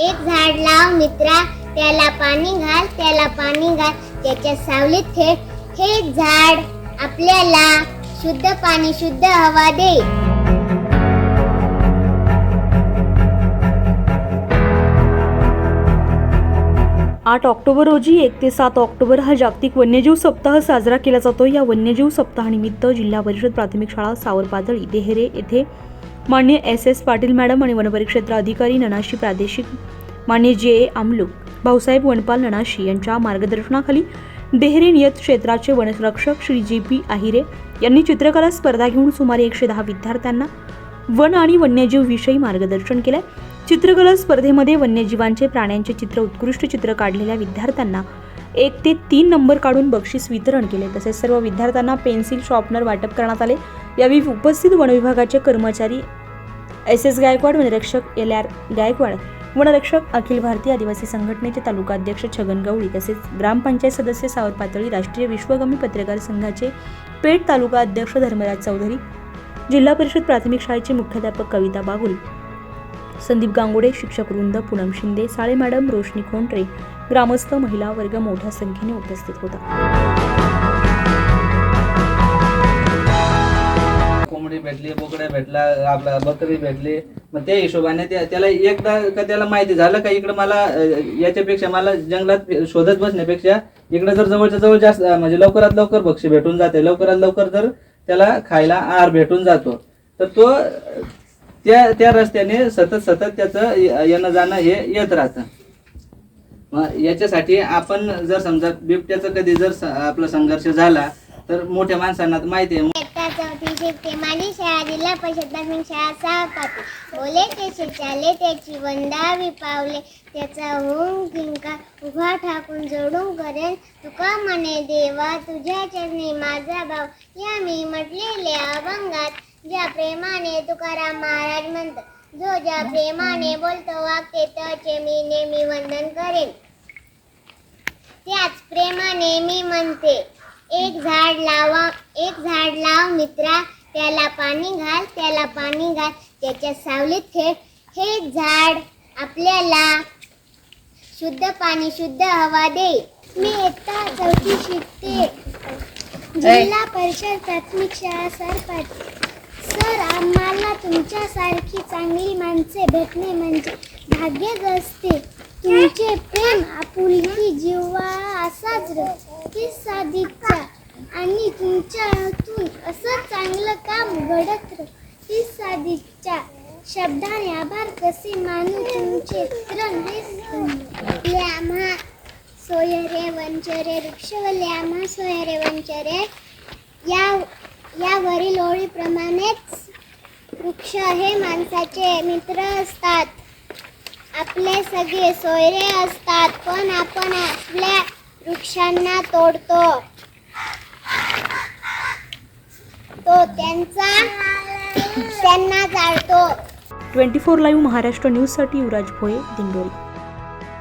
एक झाड लाव मित्रा त्याला पाणी घाल त्याला पाणी घाल. त्याच्या सावलीत थेट हे झाड आपल्याला शुद्ध पाणी शुद्ध हवा दे. आठ ऑक्टोबर रोजी एक ते सात ऑक्टोबर हा जागतिक वन्यजीव सप्ताह साजरा केला जातो. या वन्यजीव सप्ताहानिमित्त जिल्हा परिषद प्राथमिक शाळा सावरपातळी देहरे येथे मान्य एस एस पाटील मॅडम आणि वनपरिक्षेत्र अधिकारी ननाशी प्रादेशिक मान्य जे ए आमलूक भाऊसाहेब वनपाल ननाशी यांच्या मार्गदर्शनाखाली देहरे नियत क्षेत्राचे वनसंरक्षक श्री जी पी आहिरे यांनी चित्रकला स्पर्धा घेऊन सुमारे एकशे दहा विद्यार्थ्यांना वन आणि वन्यजीव विषयी मार्गदर्शन केलंय. चित्रकला स्पर्धेमध्ये वन्यजीवांचे प्राण्यांचे चित्र उत्कृष्ट चित्र काढलेल्या विद्यार्थ्यांना एक ते तीन नंबर काढून बक्षीस वितरण केले. तसेच सर्व विद्यार्थ्यांना पेन्सिल शॉर्पनर वाटप करण्यात आले. यावेळी उपस्थित वनविभागाचे कर्मचारी एस एस गायकवाड वनरक्षक एल आर गायकवाड वनरक्षक अखिल भारतीय आदिवासी संघटनेचे तालुका अध्यक्ष छगन गवळी तसेच ग्रामपंचायत सदस्य सावर पातळी राष्ट्रीय विश्वगमी पत्रकार संघाचे पेठ तालुका अध्यक्ष धर्मराज चौधरी जिल्हा परिषद प्राथमिक शाळेचे मुख्याध्यापक कविता बागुल संदीप गांगोडे शिक्षक वृंद पूनम शिंदे साळे मॅडम रोशनी खोंटरे ग्रामस्थ महिला वर्ग मोठ्या संख्येने उपस्थित होता. कोंबडी भेटली बोकड्या भेटला आपला बकरी भेटली मग त्या हिशोबाने त्या- त्याला एकदा का त्याला माहिती झालं का इकडं मला याच्यापेक्षा मला जंगलात शोधत बसण्यापेक्षा इकडं जर जवळच्या जवळ जास्त म्हणजे लवकरात लवकर भक्ष्य भेटून जाते. लवकरात लवकर जर त्याला खायला आहार भेटून जातो. तर तो त्या त्या रस्त्याने सतत सतत त्याचं येणं जाणं हे येत राहतं. मग याच्यासाठी आपण जर समजा बिबट्याचा कधी जर आपला संघर्ष झाला तर मोठ्या माणसांना माहिती आहे इयत्ता चौथी शिकते माझी शाळा जिल्हा परिषद प्राथमिक शाळा सहा बोले ते चाले त्याची वंदावी पावले. त्याचा होऊन किंका उभा ठाकून जोडून करेन तुका म्हणे देवा तुझ्या चरणी माझा भाव. या मी म्हटलेल्या अभंगात ज्या प्रेमाने तुकाराम महाराज म्हणतात जो ज्या प्रेमाने बोलतो वागते त्याचे मी नेहमी वंदन करेन. त्याच प्रेमाने मी म्हणते एक झाड लावा एक झाड लाव मित्रा. त्याला पाणी घाल त्याला पाणी घाल. त्याच्या सावलीत खेळ हे झाड आपल्याला शुद्ध पाणी शुद्ध हवा दे. मी इयत्ता चौथी शिकते. जिल्हा परिषद प्राथमिक शाळा सरपंच. सर आम्हाला तुमच्यासारखी चांगली माणसे भेटणे म्हणजे भाग्यच असते. तुमचे प्रेम आपुलकी जिव्हा असाच तीस साधीचा आणि तुमच्या हातून असं चांगलं काम घडत राह तीस साधीच्या शब्दाने आभार कसे मानू तुमचे तरण हे आम्हा सोयरे वंचरे वृक्षवले आम्हा सोयरे वंचरे. या यावरील ओळीप्रमाणेच वृक्ष हे माणसाचे मित्र असतात. आपले सगळे सोयरे असतात पण आपण आपल्या वृक्षांना तोडतो. तो त्यांचा त्यांना जाळतो. ट्वेंटी फोर लाईव्ह महाराष्ट्र न्यूजसाठी युवराज भोये दिंडोरी.